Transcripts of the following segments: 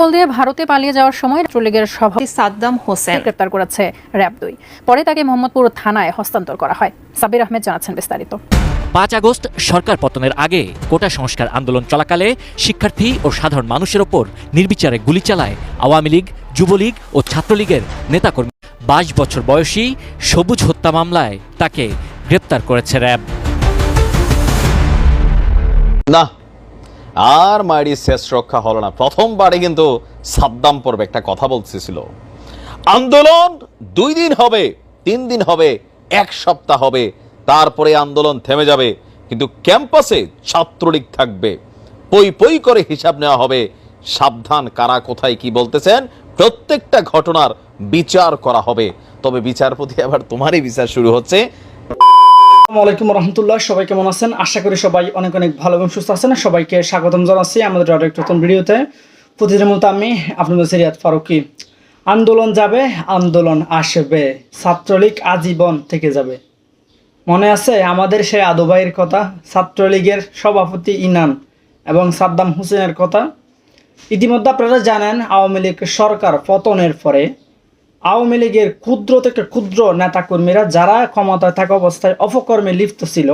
Call দিয়ে ভারতে পালিয়ে যাওয়ার সময় ছাত্রলীগের সভাপতি সাদ্দাম হোসেন গ্রেপ্তার করেছে র্যাব দুই। পরে তাকে মোহাম্মদপুর থানায় হস্তান্তর করা হয়। সাবির আহমেদ জানাচ্ছেন বিস্তারিত। পাঁচ আগস্ট সরকার পতনের আগে কোটা সংস্কার আন্দোলন চলাকালে শিক্ষার্থী ও সাধারণ মানুষের ওপর নির্বিচারে গুলি চালায় আওয়ামী লীগ যুবলীগ ও ছাত্রলীগের নেতাকর্মী। বাইশ বছর বয়সী সবুজ হত্যা মামলায় তাকে গ্রেপ্তার করেছে র্যাব। না আর মায়েরই শেষ রক্ষা হলো না। প্রথমবারে কিন্তু সাদ্দাম পর্বে একটা কথা বলতেছিল। আন্দোলন দুই দিন হবে, তিন দিন হবে, এক সপ্তাহ হবে, তারপরে আন্দোলন থেমে যাবে। কিন্তু ক্যাম্পাসে ছাত্রলীগ থাকবে। পই পই করে হিসাব নেওয়া হবে, সাবধান, কারা কোথায় কি বলতেছেন, প্রত্যেকটা ঘটনার বিচার করা হবে। তবে বিচারপতি আবার তোমারই বিচার শুরু হচ্ছে। আসসালামু আলাইকুম রহমতুল্লাহ, সবাই কেমন আছেন? আশা করি সবাই অনেক অনেক ভালো এবং সুস্থ আছেন। সবাইকে স্বাগতম জানাচ্ছি আমাদের আরও একটা নতুন ভিডিওতে। প্রতিদিনের মতো আমি আপনাদের সিরিয়াত ফারুকি। আন্দোলন যাবে, আন্দোলন আসবে। ছাত্রলীগ আজীবন থেকে যাবে। মনে আছে আমাদের সেই আদুবাইয়ের কথা? ছাত্রলীগের সভাপতি ইনান এবং সাদ্দাম হোসেনের কথা। ইতিমধ্যে আপনারা জানেন, আওয়ামী লীগ সরকার পতনের পরে আওয়ামী লীগের ক্ষুদ্র থেকে ক্ষুদ্র নেতাকর্মীরা যারা ক্ষমতায় থাকা অবস্থায় অপকর্মে লিপ্ত ছিল,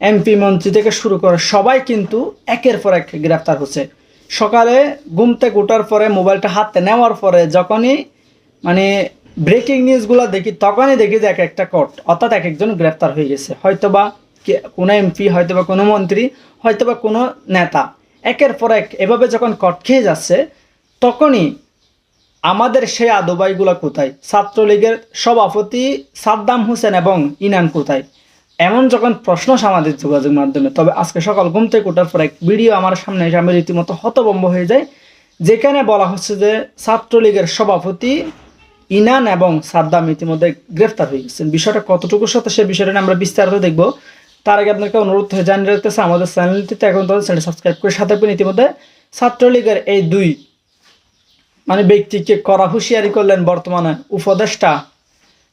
এমপি মন্ত্রী থেকে শুরু করে সবাই কিন্তু একের পর এক গ্রেফতার হচ্ছে। সকালে ঘুম থেকে ওঠার পরে মোবাইলটা হাতে নেওয়ার পরে যখনই মানে ব্রেকিং নিউজগুলো দেখি, তখনই দেখি যে এক একটা কোর্ট অর্থাৎ এক একজন গ্রেফতার হয়ে গেছে। হয়তোবা কোনো এমপি, হয়তোবা কোনো মন্ত্রী, হয়তোবা কোনো নেতা। একের পর এক এভাবে যখন কট খেয়ে যাচ্ছে, তখনই আমাদের সেই আদবাইগুলো কোথায়? ছাত্রলীগের সভাপতি সাদ্দাম হোসেন এবং ইনান কোথায়? এমন যখন প্রশ্ন সামাজিক যোগাযোগ মাধ্যমে, তবে আজকে সকাল ঘুম থেকে ওঠার পর এক ভিডিও আমার সামনে এসে আমি রীতিমতো হতবম্ব হয়ে যায় যেখানে বলা হচ্ছে যে ছাত্রলীগের সভাপতি ইনান এবং সাদ্দাম ইতিমধ্যে গ্রেফতার হয়ে গেছেন। বিষয়টা কতটুকু সত্য সে বিষয়টা আমরা বিস্তারিত দেখব। তার আগে আপনাকে অনুরোধ হয়ে জানিয়ে রাখতেছে, আমাদের চ্যানেলটিতে এখন তাদের চ্যানেল সাবস্ক্রাইব করে সাথে থাকবেন। ইতিমধ্যে ছাত্রলীগের এই দুই মানে ব্যক্তিকে করা হুঁশিয়ারি করলেন বর্তমানে উপদেষ্টা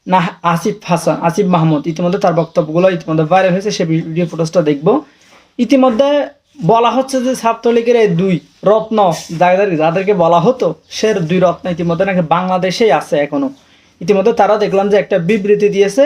না আসিফ হাসান, আসিফ মাহমুদ। ইতিমধ্যে তার বক্তব্যগুলো ইতিমধ্যে ভাইরাল হয়েছে, সে ভিডিও ফুটেজটা দেখব। ইতিমধ্যে বলা হচ্ছে যে ছাত্রলীগের এই দুই রত্ন যাদের যাদেরকে বলা হতো সে দুই রত্ন ইতিমধ্যে নাকি বাংলাদেশেই আছে এখনও। ইতিমধ্যে তারা দেখলাম যে একটা বিবৃতি দিয়েছে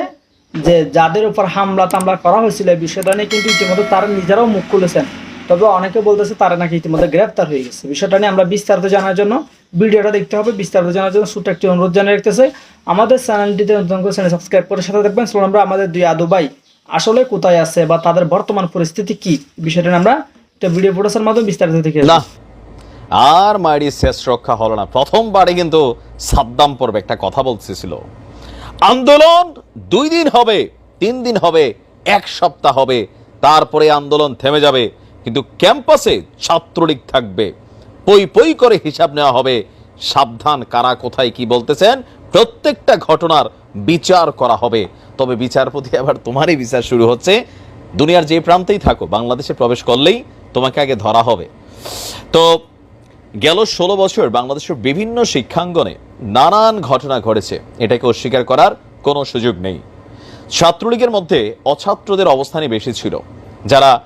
যে যাদের উপর হামলা তামলা করা হয়েছিল এই বিষয়টা নিয়ে কিন্তু ইতিমধ্যে তারা নিজেরাও মুখ খুলেছেন। তবে অনেকে বলতেছে তারা নাকি ইতিমধ্যে গ্রেফতার হয়ে গেছে। বিষয়টা নিয়ে আমরা বিস্তারিত জানার জন্য ভিডিওটা দেখতে হবে, বিস্তারিত জানার জন্য ছোট্ট একটি অনুরোধ জানিয়ে রাখতেছে। আমাদের চ্যানেলটিতে নতুন করে চ্যানেল সাবস্ক্রাইব করে সাথে দেখবেন চলুন আমরা আমাদের দুই আদু ভাই আসলে কোথায় আছে বা তাদের বর্তমান পরিস্থিতি কি, বিষয়টা আমরা একটা ভিডিও ফুটেজের মাধ্যমে বিস্তারিত দেখে না, আর মায়েরই শেষ রক্ষা হলো না। প্রথমবারে কিন্তু সাদ্দাম পর্বে একটা কথা বলতেছিল। আন্দোলন দুই দিন হবে, তিন দিন হবে, এক সপ্তাহ হবে, তারপরে আন্দোলন থেমে যাবে। কিন্তু ক্যাম্পাসে ছাত্রলীগ থাকবে। পই পই করে হিসাব নেওয়া হবে। সাবধান, কারা কোথায় কি বলতেছেন? প্রত্যেকটা ঘটনার বিচার করা হবে। তবে বিচারপতি আবার তোমারই বিচার শুরু হচ্ছে। দুনিয়ার যে প্রান্তেই থাকো, বাংলাদেশে প্রবেশ করলেই তোমাকে আগে ধরা হবে। তো গেল ষোলো বছর বাংলাদেশের বিভিন্ন শিক্ষাঙ্গনে নানান ঘটনা ঘটেছে। এটাকে অস্বীকার করার কোনো সুযোগ নেই। ছাত্রলীগের মধ্যে অছাত্রদের অবস্থানই বেশি ছিল। যারা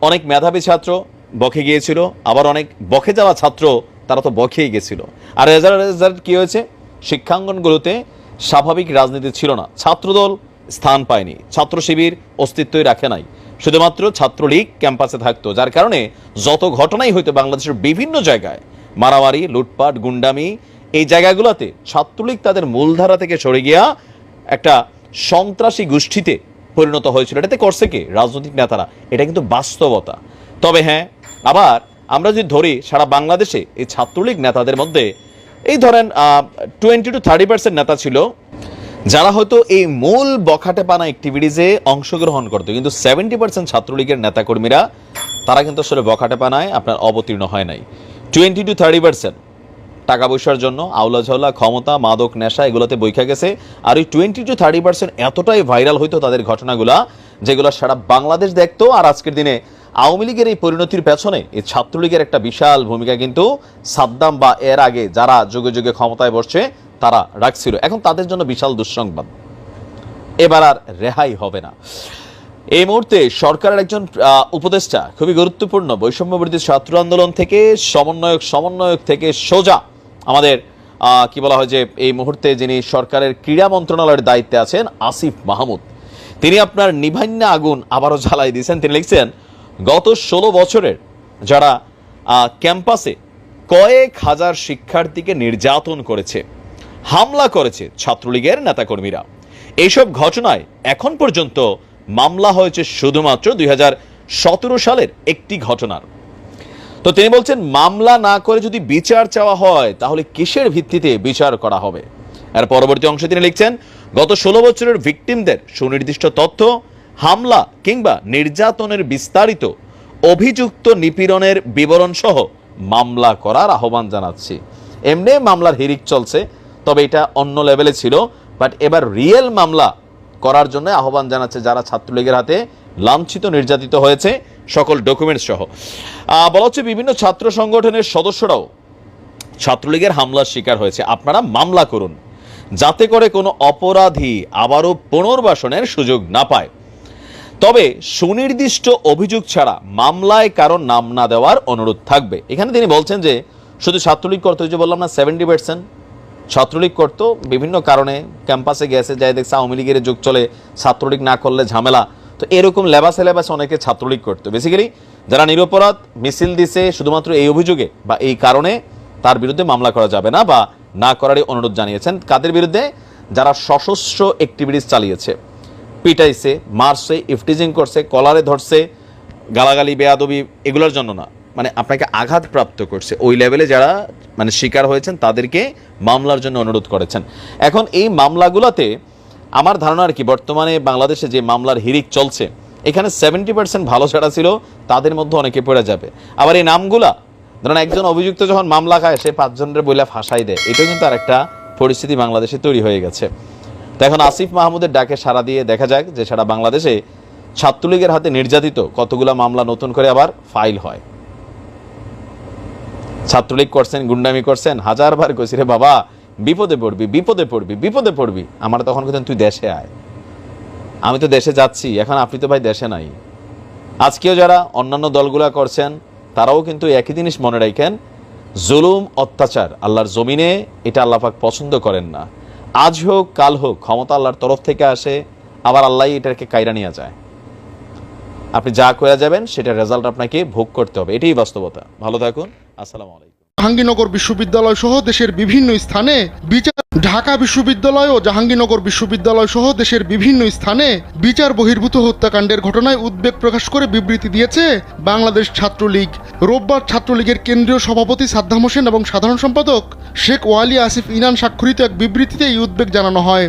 অনেক মেধাবী ছাত্র বকে গিয়েছিল, আবার অনেক বকে যাওয়া ছাত্র তারা তো বকেই গেছিল। আর রেজাল্ট রেজাল্ট কী হয়েছে? শিক্ষাঙ্গনগুলোতে স্বাভাবিক রাজনীতি ছিল না। ছাত্রদল স্থান পায়নি। ছাত্র শিবির অস্তিত্বই রাখে নাই। শুধুমাত্র ছাত্রলীগ ক্যাম্পাসে থাকতো, যার কারণে যত ঘটনাই হইতো বাংলাদেশের বিভিন্ন জায়গায়, মারামারি, লুটপাট, গুন্ডামি, এই জায়গাগুলোতে ছাত্রলীগ তাদের মূলধারা থেকে সরে গিয়া একটা সন্ত্রাসী গোষ্ঠীতে পরিণত হয়েছিল। এটাতে করছে কে? রাজনৈতিক নেতারা। এটা কিন্তু বাস্তবতা। তবে হ্যাঁ আবার আমরা যদি ধরি সারা বাংলাদেশে এই ছাত্রলীগ নেতাদের মধ্যে, এই ধরেন টোয়েন্টি টু থার্টি পার্সেন্ট নেতা ছিল, যারা হয়তো এই মূল বখাটে পানা অ্যাক্টিভিটিজে অংশগ্রহণ করতো। কিন্তু সেভেন্টি পার্সেন্ট ছাত্রলীগের নেতাকর্মীরা, তারা কিন্তু আসলে বখাটে পানায় আপনার অবতীর্ণ হয় নাই। টোয়েন্টি টু থার্টি পার্সেন্ট টাকা পয়সার জন্য, আউলা ঝাউলা, ক্ষমতা, মাদক, নেশা, এগুলোতে বইখা গেছে। আর ওই টোয়েন্টি টু থার্টি পার্সেন্ট এতটাই ভাইরাল হইতো তাদের ঘটনাগুলা, যেগুলো সারা বাংলাদেশ দেখতো। আর আজকের দিনে আওয়ামী লীগের এই পরিণতির পেছনে এই ছাত্রলীগের একটা বিশাল ভূমিকা কিন্তু সাদ্দাম বা এর আগে যারা যুগে যুগে ক্ষমতায় বসছে, তারা রাখছিল। এখন তাদের জন্য বিশাল দুঃসংবাদ। এবার আর রেহাই হবে না। এই মুহূর্তে সরকারের একজন উপদেষ্টা, খুবই গুরুত্বপূর্ণ বৈষম্যবর্তী ছাত্র আন্দোলন থেকে, সমন্বয়ক সমন্বয়ক থেকে সোজা আমাদের কি বলা হয় যে, এই মুহূর্তে যিনি সরকারের ক্রীড়া মন্ত্রণালয়ের দায়িত্বে আছেন, আসিফ মাহমুদ। তিনি আপনার নিভান্না আগুন আবারও জ্বালাই দিয়েছেন। তিনি লিখছেন গত ষোলো বছরের যারা ক্যাম্পাসে কয়েক হাজার শিক্ষার্থীকে নির্যাতন করেছে, হামলা করেছে ছাত্রলীগের নেতাকর্মীরা। এইসব ঘটনায় এখন পর্যন্ত মামলা হয়েছে শুধুমাত্র দুই হাজার সতেরো সালের একটি ঘটনার। তো তিনি বলছেন, মামলা না করে যদি বিচার চাওয়া হয়, তাহলে কিসের ভিত্তিতে বিচার করা হবে? এর পরবর্তী অংশে তিনি লিখছেন, গত ষোলো বছরের ভিকটিমদের সুনির্দিষ্ট তথ্য হামলা কিংবা নির্যাতনের বিস্তারিত অভিযুক্ত নিপীড়নের বিবরণ সহ মামলা করার আহ্বান জানাচ্ছি। এমনি মামলার হিরিক চলছে, তবে এটা অন্য লেভেলে ছিল, বাট এবার রিয়েল মামলা করার জন্য আহ্বান জানাচ্ছে যারা ছাত্রলীগের হাতে লাঞ্ছিত, নির্যাতিত হয়েছে সকল ডকুমেন্টস সহ। বলা হচ্ছে বিভিন্ন ছাত্র সংগঠনের সদস্যরাও ছাত্রলীগের হামলার শিকার হয়েছে। আপনারা মামলা করুন, যাতে করে কোনো অপরাধী আবারও পুনর্বাসনের সুযোগ না পায়। তবে সুনির্দিষ্ট অভিযোগ ছাড়া মামলায় কারও নাম না দেওয়ার অনুরোধ থাকবে। এখানে তিনি বলছেন যে, শুধু ছাত্রলীগ করতে যে বললাম না সেভেন্টি পার্সেন্ট ছাত্রলীগ করতো। বিভিন্ন কারণে ক্যাম্পাসে গেছে, যাই দেখছে আওয়ামী লীগের যুগ চলে, ছাত্রলীগ না করলে ঝামেলা। তো এরকম লেবাসে লেবাসে অনেকে ছাত্রলীগ করতো। বেসিক্যালি যারা নিরপরাধ, মিছিল দিছে, শুধুমাত্র এই অভিযোগে বা এই কারণে তার বিরুদ্ধে মামলা করা যাবে না বা না করারই অনুরোধ জানিয়েছেন। কাদের বিরুদ্ধে? যারা সশস্ত্র অ্যাক্টিভিটিস চালিয়েছে। পিটাইছে, মারছে, ইফটিজিং করছে, কলারে ধরছে, গালাগালি, বেয়াদবি এগুলোর জন্য না। মানে আপনাকে আঘাতপ্রাপ্ত করছে। ওই লেভেলে যারা মানে শিকার হয়েছেন, তাদেরকে মামলার জন্য অনুরোধ করেছেন। এখন এই মামলাগুলোতে আমার ধারণা আর কি, বর্তমানে বাংলাদেশে যে মামলার হিরিক চলছে, এখানে সেভেন্টি পার্সেন্ট ভালো ছাড়া ছিল, তাদের মধ্যে অনেকে পড়ে যাবে। আবার এই নামগুলা, ধরেন একজন অভিযুক্ত যখন মামলা খায়, সে পাঁচজনের বইলা ফাঁসাই দেয়। এটাও কিন্তু আরেকটা পরিস্থিতি বাংলাদেশে তৈরি হয়ে গেছে। তো এখন আসিফ মাহমুদের ডাকে সাড়া দিয়ে দেখা যাক যে সারা বাংলাদেশে ছাত্রলীগের হাতে নির্যাতিত কতগুলা মামলা নতুন করে আবার ফাইল হয়। ছাত্রলীগ করছেন, গুন্ডামি করছেন, হাজারবার কইছি, রে বাবা, বিপদে পড়বি বিপদে পড়বি বিপদে পড়বি। আমার তখন কিন্তু তুই দেশে আয়। আমি তো দেশে যাচ্ছি, এখন আপনি তো ভাই দেশে নাই। আজকেও যারা অন্যান্য দলগুলা করছেন, তারাও কিন্তু একই জিনিস মনে রাখেন, জুলুম, অত্যাচার, আল্লাহর জমিনে এটা আল্লাপাক পছন্দ করেন না। আজ হোক, কাল হোক, ক্ষমতা আল্লাহর তরফ থেকে আসে, আবার আল্লাহ এটাকে কায়রা নিয়ে যায়। আপনি যা করে যাবেন, সেটার রেজাল্ট আপনাকে ভোগ করতে হবে। এটাই বাস্তবতা। ভালো থাকুন। আসসালামু আলাইকুম। জাহাঙ্গীরনগর বিশ্ববিদ্যালয় সহ দেশের বিভিন্ন স্থানে বিচার ঢাকা বিশ্ববিদ্যালয় ও জাহাঙ্গীরনগর বিশ্ববিদ্যালয় সহ দেশের বিভিন্ন স্থানে বিচার বহির্ভূত হত্যাকাণ্ডের ঘটনায় উদ্বেগ প্রকাশ করে বিবৃতি দিয়েছে বাংলাদেশ ছাত্রলীগ। রোববার ছাত্রলীগের কেন্দ্রীয় সভাপতি সাদ্দাম হোসেন এবং সাধারণ সম্পাদক শেখ ওয়ালি আসিফ ইনান স্বাক্ষরিত এক বিবৃতিতে এই উদ্বেগ জানানো হয়।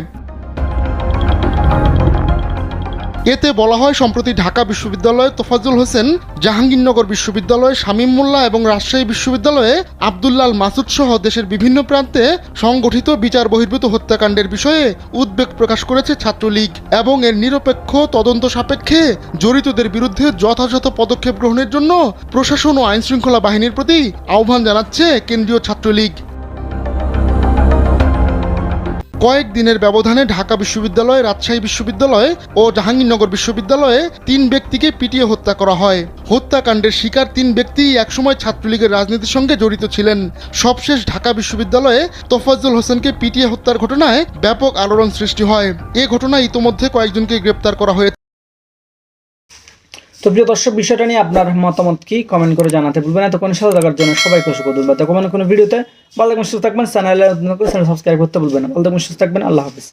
এতে বলা হয়, সম্প্রতি ঢাকা বিশ্ববিদ্যালয়ে তোফাজুল হোসেন, জাহাঙ্গীরনগর বিশ্ববিদ্যালয়ে শামীম মোল্লা এবং রাজশাহী বিশ্ববিদ্যালয়ে আবদুল্লাল মাসুদ সহ দেশের বিভিন্ন প্রান্তে সংগঠিত বিচার বহির্ভূত হত্যাকাণ্ডের বিষয়ে উদ্বেগ প্রকাশ করেছে ছাত্রলীগ এবং এর নিরপেক্ষ তদন্ত সাপেক্ষে জড়িতদের বিরুদ্ধে যথাযথ পদক্ষেপ গ্রহণের জন্য প্রশাসন ও আইনশৃঙ্খলা বাহিনীর প্রতি আহ্বান জানাচ্ছে কেন্দ্রীয় ছাত্রলীগ। কয়েক দিনের ব্যবধানে ঢাকা বিশ্ববিদ্যালয়, রাজশাহী বিশ্ববিদ্যালয় ও জাহাঙ্গীরনগর বিশ্ববিদ্যালয়ে তিন ব্যক্তিকে পিটিয়ে হত্যা করা হয়। হত্যাকাণ্ডের শিকার তিন ব্যক্তি একসময় ছাত্রলীগের রাজনীতির সঙ্গে জড়িত ছিলেন। সবশেষ ঢাকা বিশ্ববিদ্যালয়ে তোফাজ্জল হোসেনকে পিটিয়ে হত্যার ঘটনায় ব্যাপক আলোড়ন সৃষ্টি হয়। এ ঘটনায় ইতোমধ্যে কয়েকজনকে গ্রেপ্তার করা হয়েছে। তো প্রিয় দর্শক, বিষয়টা নিয়ে আপনার মতামত কি? কমেন্ট করে জানাতে ভুলবেন এতক্ষণ সাথে থাকার জন্য সবাইকে অসংখ্য ধন্যবাদ। মানে কোনো ভিডিওতে ভালো থাকবেন, সুস্থ থাকবেন। চ্যানেলে চ্যানেল সাবস্ক্রাইব করতে ভুলবেন ভালো থাকবেন, সুস্থ থাকবেন। আল্লাহ হাফিজ।